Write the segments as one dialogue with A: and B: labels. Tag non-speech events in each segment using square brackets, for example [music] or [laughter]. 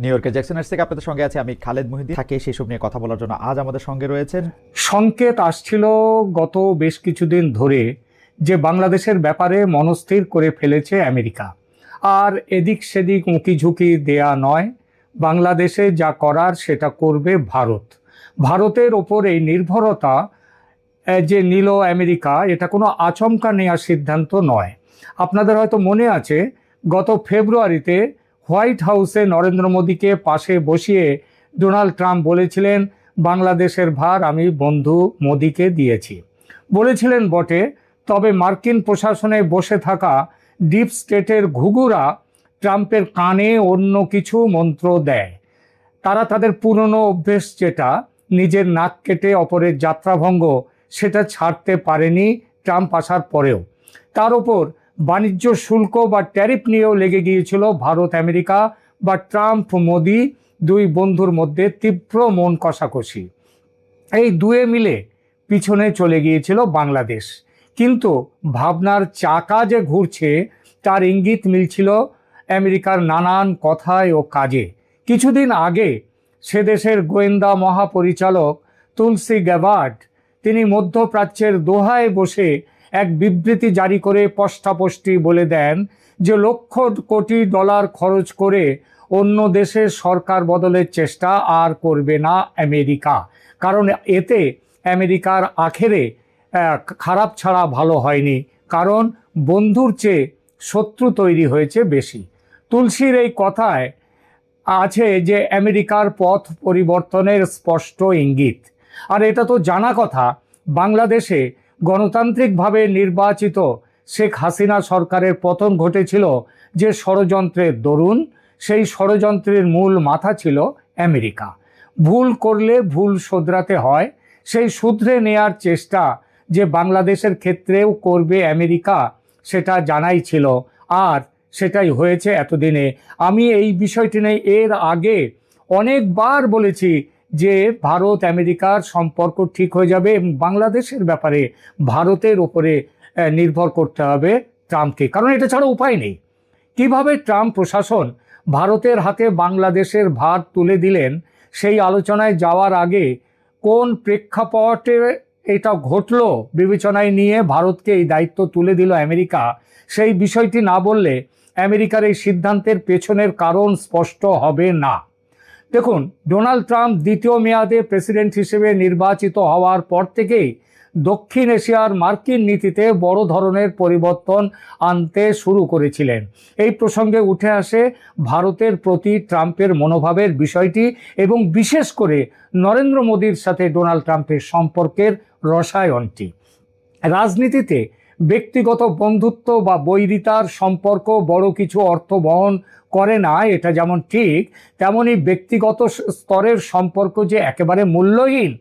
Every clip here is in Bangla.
A: নিউ ইয়র্কের জ্যাকসনের থেকে আপনাদের সঙ্গে আছে আমি খালেদ মহিদ্দিন। থাকে সেসব নিয়ে কথা বলার জন্য আজ আমাদের সঙ্গে রয়েছেন
B: সংকেত আসছিল গত বেশ কিছুদিন ধরে যে বাংলাদেশের ব্যাপারে মনস্থির করে ফেলেছে আমেরিকা। আর এদিক সেদিক উঁকি ঝুঁকি দেয়া নয়, বাংলাদেশে যা করার সেটা করবে ভারত। ভারতের ওপর এই নির্ভরতা যে নিল আমেরিকা, এটা কোনো আচমকা নেওয়ার সিদ্ধান্ত নয়। আপনাদের হয়তো মনে আছে, গত ফেব্রুয়ারিতে হোয়াইট হাউসে নরেন্দ্র মোদীকে পাশে বসিয়ে ডোনাল্ড ট্রাম্প বলেছিলেন, বাংলাদেশের ভার আমি বন্ধু মোদীকে দিয়েছি। বলেছিলেন বটে, তবে মার্কিন প্রশাসনে বসে থাকা ডিপ স্টেটের ঘুঘুরা ট্রাম্পের কানে অন্য কিছু মন্ত্র দেয়। তারা তাদের পুরনো অভ্যেস যেটা, নিজের নাক কেটে অপরের যাত্রাভঙ্গ, সেটা ছাড়তে পারেনি ট্রাম্প আসার পরেও। তার ওপর বাণিজ্য শুল্ক বা ট্যারিফ নিয়েও লেগে গিয়েছিল ভারত, আমেরিকা বা ট্রাম্প, মোদি দুই বন্ধুর মধ্যে তীব্র মন কষাকষি। এই দুয়ে মিলে পিছনে চলে গিয়েছিল বাংলাদেশ। কিন্তু ভাবনার চাকা যে ঘুরছে, তার ইঙ্গিত মিলছিল আমেরিকার নানান কথায় ও কাজে। কিছুদিন আগে সে দেশের গোয়েন্দা মহাপরিচালক তুলসি গ্যাবার্ড তিনি মধ্যপ্রাচ্যের দোহায় বসে এক বিবৃতি জারি করে পষ্টাপষ্টি বলে দেন যে লক্ষ কোটি ডলার খরচ করে অন্য দেশের সরকার বদলের চেষ্টা আর করবে না আমেরিকা। কারণ এতে আমেরিকার আখেরে খারাপ ছাড়া ভালো হয়নি। কারণ বন্ধুর চেয়ে শত্রু তৈরি হয়েছে বেশি। তুলসীর এই কথায় আছে যে আমেরিকার পথ পরিবর্তনের স্পষ্ট ইঙ্গিত। আর এটা তো জানা কথা, বাংলাদেশে গণতান্ত্রিকভাবে নির্বাচিত শেখ হাসিনা সরকারের পতন ঘটেছিল যে ষড়যন্ত্রের দরুন, সেই ষড়যন্ত্রের মূল মাথা ছিল আমেরিকা। ভুল করলে ভুল শোধরাতে হয়, সেই শুধরে নেয়ার চেষ্টা যে বাংলাদেশের ক্ষেত্রেও করবে আমেরিকা, সেটা জানাই ছিল। আর সেটাই হয়েছে এতদিনে। আমি এই বিষয়টি নিয়ে এর আগে অনেকবার বলেছি যে ভারত, আমেরিকার সম্পর্ক ঠিক হয়ে যাবে এবং বাংলাদেশের ব্যাপারে ভারতের ওপরে নির্ভর করতে হবে ট্রাম্পকে। কারণ এটা ছাড়া উপায় নেই। কীভাবে ট্রাম্প প্রশাসন ভারতের হাতে বাংলাদেশের ভার তুলে দিলেন সেই আলোচনায় যাওয়ার আগে কোন প্রেক্ষাপটে এটা ঘটলো বিবেচনায় নিয়ে ভারতকে এই দায়িত্ব তুলে দিল আমেরিকা, সেই বিষয়টি না বললে আমেরিকার এই সিদ্ধান্তের পেছনের কারণ স্পষ্ট হবে না। দেখুন, ডোনাল্ড ট্রাম্প দ্বিতীয় মেয়াদে প্রেসিডেন্ট হিসেবে নির্বাচিত হওয়ার পর থেকেই দক্ষিণ এশিয়ার মার্কিন নীতিতে বড় ধরনের পরিবর্তন আনতে শুরু করেছিলেন। এই প্রসঙ্গে উঠে আসে ভারতের প্রতি ট্রাম্পের মনোভাবের বিষয়টি এবং বিশেষ করে নরেন্দ্র মোদীর সাথে ডোনাল্ড ট্রাম্পের সম্পর্কের রসায়নটি। রাজনীতিতে ব্যক্তিগত বন্ধুত্ব বা বৈরিতার সম্পর্ক বড় কিছু অর্থ বহন করে না, এটা যেমন ঠিক, তেমনি ব্যক্তিগত স্তরের সম্পর্ক যে একেবারে মূল্যহীন,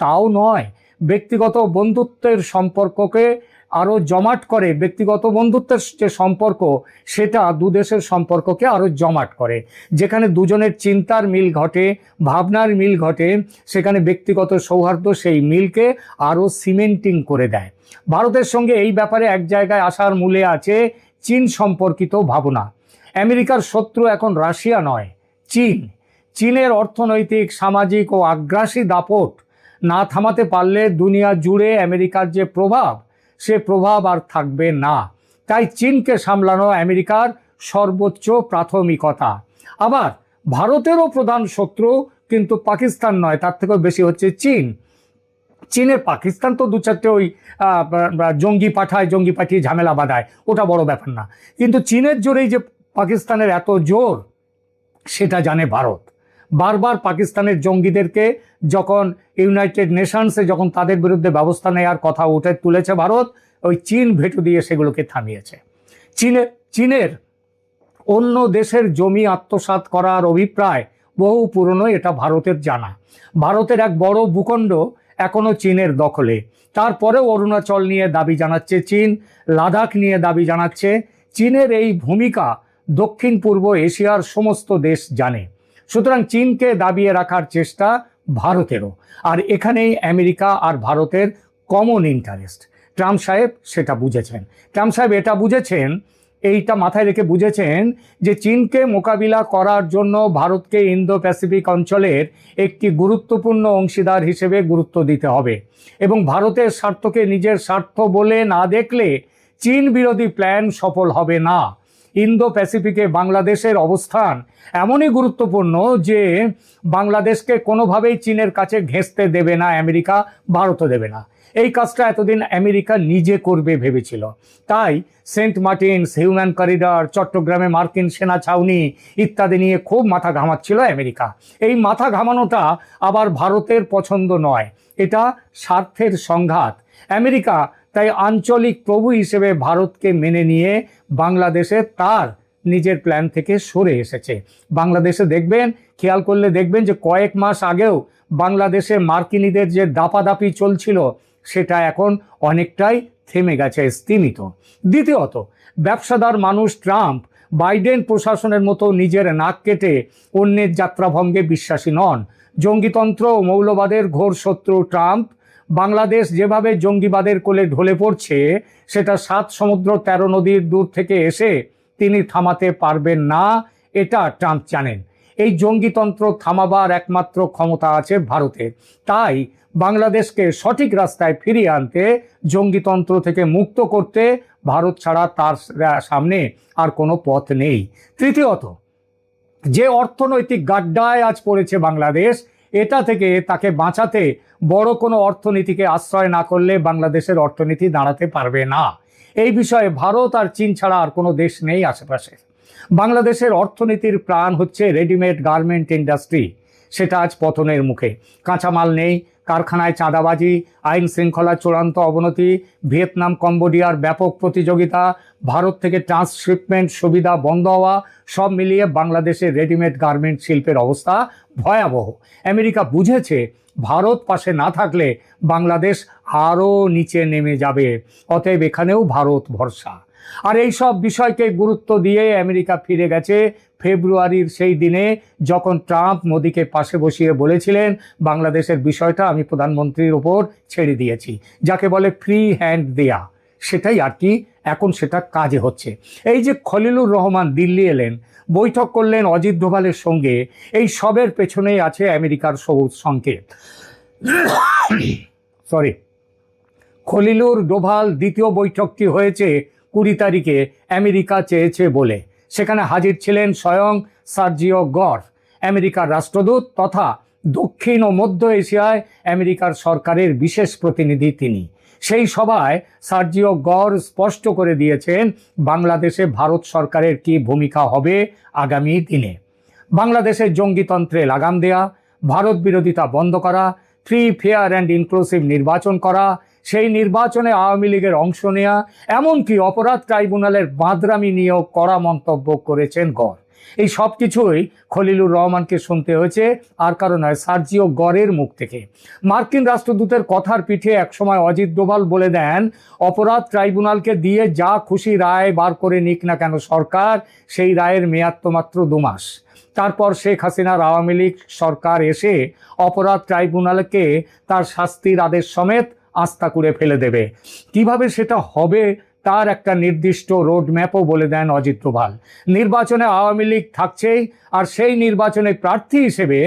B: তাও নয়। ব্যক্তিগত বন্ধুত্বের সম্পর্ককে আরও জমাট করে, ব্যক্তিগত বন্ধুত্বের যে সম্পর্ক, সেটা দু দেশের সম্পর্ককে আরও জমাট করে। যেখানে দুজনের চিন্তার মিল ঘটে, ভাবনার মিল ঘটে, সেখানে ব্যক্তিগত সৌহার্দ্য সেই মিলকে আরও সিমেন্টিং করে দেয়। ভারতের সঙ্গে এই ব্যাপারে এক জায়গায় আসার মূলে আছে চীন সম্পর্কিত ভাবনা। আমেরিকার শত্রু এখন রাশিয়া নয়, চীন। চীনের অর্থনৈতিক, সামাজিক ও আগ্রাসী দাপট না থামাতে পারলে দুনিয়া জুড়ে আমেরিকার যে প্রভাব, সে প্রভাব আর থাকবে না। তাই চীনকে সামলানো আমেরিকার সর্বোচ্চ প্রাথমিকতা। আবার ভারতেরও প্রধান শত্রু কিন্তু পাকিস্তান নয়, তার থেকেও বেশি হচ্ছে চীন। চীনের পাকিস্তান তো দু চারটে ওই জঙ্গি পাঠায়, জঙ্গি পাঠিয়ে ঝামেলা বাঁধায়। ওটা বড় ব্যাপার না। কিন্তু চীনের জোরেই যে পাকিস্তানের এত জোর, সেটা জানে ভারত। বারবার পাকিস্তানের জঙ্গিদেরকে যখন ইউনাইটেড নেশনসে যখন তাদের বিরুদ্ধে ব্যবস্থা নেওয়ার কথা উঠে তুলেছে ভারত, ওই চীন ভেটু দিয়ে সেগুলোকে থামিয়েছে। চীনের চীনের অন্য দেশের জমি আত্মসাৎ করার অভিপ্রায় বহু পুরনো এটা ভারতের জানা। ভারতের এক বড় ভূখণ্ড এখনও চীনের দখলে। তারপরেও অরুণাচল নিয়ে দাবি জানাচ্ছে চীন, লাদাখ নিয়ে দাবি জানাচ্ছে। চীনের এই ভূমিকা দক্ষিণ পূর্ব এশিয়ার সমস্ত দেশ জানে। সুতরাং চীনকে দাবিয়ে রাখার চেষ্টা ভারতেরও। আর এখানেই আমেরিকা আর ভারতের কমন ইন্টারেস্ট ট্রাম্প সাহেব সেটা বুঝেছেন। ট্রাম্প সাহেব এটা বুঝেছেন এইটা মাথায় রেখে বুঝেছেন যে চীনকে মোকাবিলা করার জন্য ভারতকে ইন্দো প্যাসিফিক অঞ্চলের একটি গুরুত্বপূর্ণ অংশীদার হিসেবে গুরুত্ব দিতে হবে। এবং ভারতের স্বার্থকে নিজের স্বার্থ বলে না দেখলে চীন বিরোধী প্ল্যান সফল হবে না। ইন্দো প্যাসিফিকে বাংলাদেশের অবস্থান এমনই গুরুত্বপূর্ণ যে বাংলাদেশকে কোনোভাবেই চীনের কাছে ঘেঁষতে দেবে না, আমেরিকা ভারতও দেবে না। এই কাজটা এতদিন আমেরিকা নিজে করবে ভেবেছিল। তাই সেন্ট মার্টিনস, হিউম্যান করিডর, চট্টগ্রামে মার্কিন সেনা ছাউনি ইত্যাদি নিয়ে খুব মাথা ঘামাচ্ছিল আমেরিকা। এই মাথা ঘামানোটা আবার ভারতের পছন্দ নয়, এটা স্বার্থের সংঘাত। আমেরিকা তাই আঞ্চলিক প্রভু হিসেবে ভারতকে মেনে নিয়ে বাংলাদেশে তার নিজের প্ল্যান থেকে সরে এসেছে। বাংলাদেশে দেখবেন, খেয়াল করলে দেখবেন যে কয়েক মাস আগেও বাংলাদেশে মার্কিনীদের যে দাপাদাপি চলছিল সেটা এখন অনেকটাই থেমে গেছে স্তীমিত। দ্বিতীয়ত, ব্যবসাদার মানুষ ট্রাম্প বাইডেন প্রশাসনের মতো নিজের নাক কেটে অন্যের যাত্রাভঙ্গে বিশ্বাসী নন। জঙ্গিতন্ত্র ও মৌলবাদের ঘোর শত্রু ট্রাম্প বাংলাদেশ যেভাবে জঙ্গিবাদের কোলে ঢলে পড়ছে, সেটা সাত সমুদ্র তেরো নদীর দূর থেকে এসে তিনি থামাতে পারবেন না, এটা ট্রাম্প জানেন। এই জঙ্গিতন্ত্র থামাবার একমাত্র ক্ষমতা আছে ভারতে। তাই বাংলাদেশকে সঠিক রাস্তায় ফিরিয়ে আনতে, জঙ্গিতন্ত্র থেকে মুক্ত করতে ভারত ছাড়া তার সামনে আর কোনো পথ নেই। তৃতীয়ত, যে অর্থনৈতিক গাড্ডায় আজ পড়েছে বাংলাদেশ, এটা থেকে তাকে বাঁচাতে বড় কোনো অর্থনীতিকে আশ্রয় না করলে বাংলাদেশের অর্থনীতি দাঁড়াতে পারবে না। এই বিষয়ে ভারত আর চীন ছাড়া আর কোনো দেশ নেই আশেপাশে। বাংলাদেশের অর্থনীতির প্রাণ হচ্ছে রেডিমেড গার্মেন্ট ইন্ডাস্ট্রি। সেটা আজ পতনের মুখে। কাঁচামাল নেই, কারখানায় চাঁদাবাজি, আইন শৃঙ্খলার চূড়ান্ত অবনতি, ভিয়েতনাম, কম্বোডিয়ার ব্যাপক প্রতিযোগিতা, ভারত থেকে ট্রান্সশিপমেন্ট সুবিধা বন্ধ হওয়া, সব মিলিয়ে বাংলাদেশের রেডিমেড গার্মেন্ট শিল্পের অবস্থা ভয়াবহ। আমেরিকা বুঝেছে ভারত পাশে না থাকলে বাংলাদেশ আরও নিচে নেমে যাবে। অতএব এখানেও ভারত ভরসা। আর এই সব বিষয়কে গুরুত্ব দিয়ে আমেরিকা ফিরে গেছে ফেব্রুয়ারির সেই দিনে যখন ট্রাম্প মোদিকে পাশে বসিয়ে বলেছিলেন, বাংলাদেশের বিষয়টা আমি প্রধানমন্ত্রীর ওপর ছেড়ে দিয়েছি, যাকে বলে ফ্রি হ্যান্ড দেয়া। সেটাই আর কি, এখন সেটা কাজে হচ্ছে। এই যে খলিলুর রহমান দিল্লি এলেন, বৈঠক করলেন অজিত ডোভালের সঙ্গে, এই সবের পেছনেই আছে আমেরিকার সবুজ সংকেত। [coughs] সরি খলিলুর ডোভাল দ্বিতীয় বৈঠকটি হয়েছে কুড়ি তারিখে আমেরিকা চেয়েছে বলে। সেখানে হাজির ছিলেন স্বয়ং সার্জিও গড় আমেরিকার রাষ্ট্রদূত তথা দক্ষিণ ও মধ্য এশিয়ায় আমেরিকার সরকারের বিশেষ প্রতিনিধি তিনি। সেই সভায় সার্জিও গড় স্পষ্ট করে দিয়েছেন, বাংলাদেশে ভারত সরকারের কি ভূমিকা হবে আগামী দিনে। বাংলাদেশের জঙ্গিতন্ত্রে লাগাম দেয়া, ভারত বিরোধিতা বন্ধ করা ফ্রি ফেয়ার অ্যান্ড ইনক্লুসিভ নির্বাচন করা সেই নির্বাচনে আওয়ামী লীগের অংশ নেয়া, এমনকি অপরাধ ট্রাইব্যুনালের বাঁদরামি নিয়েও কড়া মন্তব্য করেছেন গড়। এই সব কিছুই খলিলুর রহমানকে শুনতে হয়েছে, আর কারণ নয়, সার্জিও গড়ের মুখ থেকে। মার্কিন রাষ্ট্রদূতের কথার পিঠে একসময় অজিত ডোভাল বলে দেন, অপরাধ ট্রাইব্যুনালকে দিয়ে যা খুশি রায় বার করে নিক না কেন সরকার, সেই রায়ের মেয়াদ তো মাত্র দু মাস। তারপর শেখ হাসিনার আওয়ামী লীগ সরকার এসে অপরাধ ট্রাইব্যুনালকে তার শাস্তির আদেশ সমেত আস্থা করে ফেলে দেবে। কীভাবে সেটা হবে তার একটা নির্দিষ্ট রোড ম্যাপও বলে দেন অজিত ডোভাল। নির্বাচনে আওয়ামী লীগ থাকছেই, আর সেই নির্বাচনে প্রার্থী হিসেবে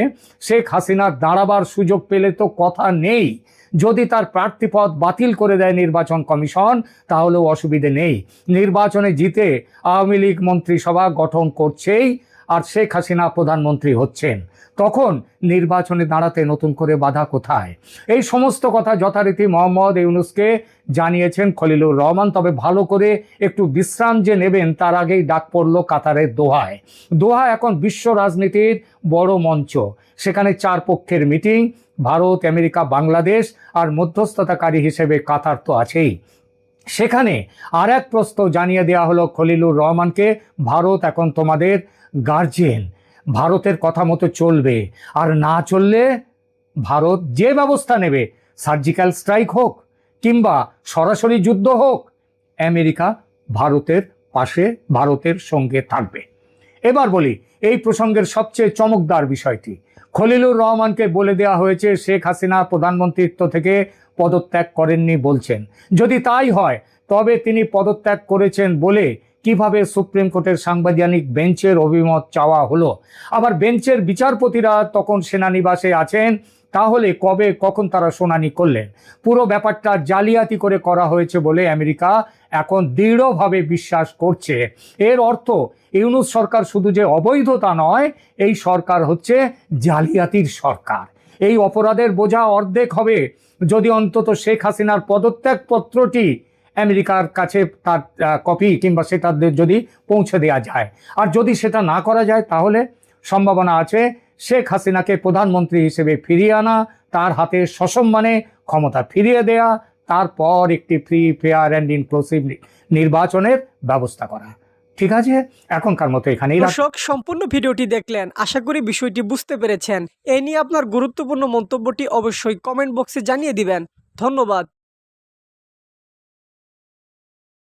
B: শেখ হাসিনা দাঁড়াবার সুযোগ পেলে তো কথা নেই। যদি তার প্রার্থীপদ বাতিল করে দেয় নির্বাচন কমিশন, তাহলেও অসুবিধে নেই। নির্বাচনে জিতে আওয়ামী লীগ মন্ত্রিসভা গঠন করছেই আর শেখ হাসিনা প্রধানমন্ত্রী হচ্ছেন। তখন নির্বাচনে দাঁড়াতে নতুন করে বাধা কোথায়? এই সমস্ত কথা যথারীতি মোহাম্মদ ইউনুসকে জানিয়েছেন খলিলুর রহমান, তবে ভালো করে একটু বিশ্রাম যে নেবেন, তার আগেই ডাক পড়ল কাতারের দোহায়। দোহা এখন বিশ্ব রাজনীতির বড় মঞ্চ। সেখানে চার পক্ষের মিটিং, ভারত, আমেরিকা, বাংলাদেশ আর মধ্যস্থতাকারী হিসেবে কাতার তো আছেই। সেখানে আর এক প্রস্তাব জানিয়ে দেওয়া হলো খলিলুর রহমানকে, ভারত এখন তোমাদের গার্জিয়ান ভারতের কথা মতো চলবে। আর না চললে ভারত যে ব্যবস্থা নেবে সার্জিক্যাল স্ট্রাইক হোক কিংবা সরাসরি যুদ্ধ হোক, আমেরিকা ভারতের পাশে, ভারতের সঙ্গে থাকবে। এবার বলি, এই প্রসঙ্গের সবচেয়ে চমকদার বিষয়টি। খলিলুর রহমানকে বলে দেওয়া হয়েছে, শেখ হাসিনা প্রধানমন্ত্রিত্ব থেকে পদত্যাগ করেননি বলছেন। যদি তাই হয়, তবে তিনি পদত্যাগ করেছেন বলে কীভাবে সুপ্রিম কোর্টের সাংবিধানিক বেঞ্চের অভিমত চাওয়া হলো? আবার বেঞ্চের বিচারপতিরা তখন সেনানিবাসে আছেন, তাহলে কবে, কখন তারা শুনানি করলেন? পুরো ব্যাপারটা জালিয়াতি করে করা হয়েছে বলে আমেরিকা এখন দৃঢ়ভাবে বিশ্বাস করছে। এর অর্থ, ইউনুস সরকার শুধু যে অবৈধতা নয়, এই সরকার হচ্ছে জালিয়াতির সরকার। এই অপরাধের বোঝা অর্ধেক হবে যদি অন্তত শেখ হাসিনার পদত্যাগপত্রটি আমেরিকার কাছে তার কপি কিংবা সেটা যদি পৌঁছে দেওয়া যায়। আর যদি সেটা না করা যায়, তাহলে সম্ভাবনা আছে শেখ হাসিনাকে প্রধানমন্ত্রী হিসেবে ফিরিয়ে আনা, তার হাতে সসম্মানে ক্ষমতা ফিরিয়ে দেয়া, তারপর একটি ফ্রি ফেয়ার অ্যান্ড ইনক্লুসিভ নির্বাচনের ব্যবস্থা করা। ঠিক আছে? এখনকার মতো এখানেই রাখ-
C: দর্শক, সম্পূর্ণ ভিডিওটি দেখলেন। আশা করি বিষয়টি বুঝতে পেরেছেন। এ নিয়ে আপনার গুরুত্বপূর্ণ মন্তব্যটি অবশ্যই কমেন্ট বক্সে জানিয়ে দিবেন। ধন্যবাদ।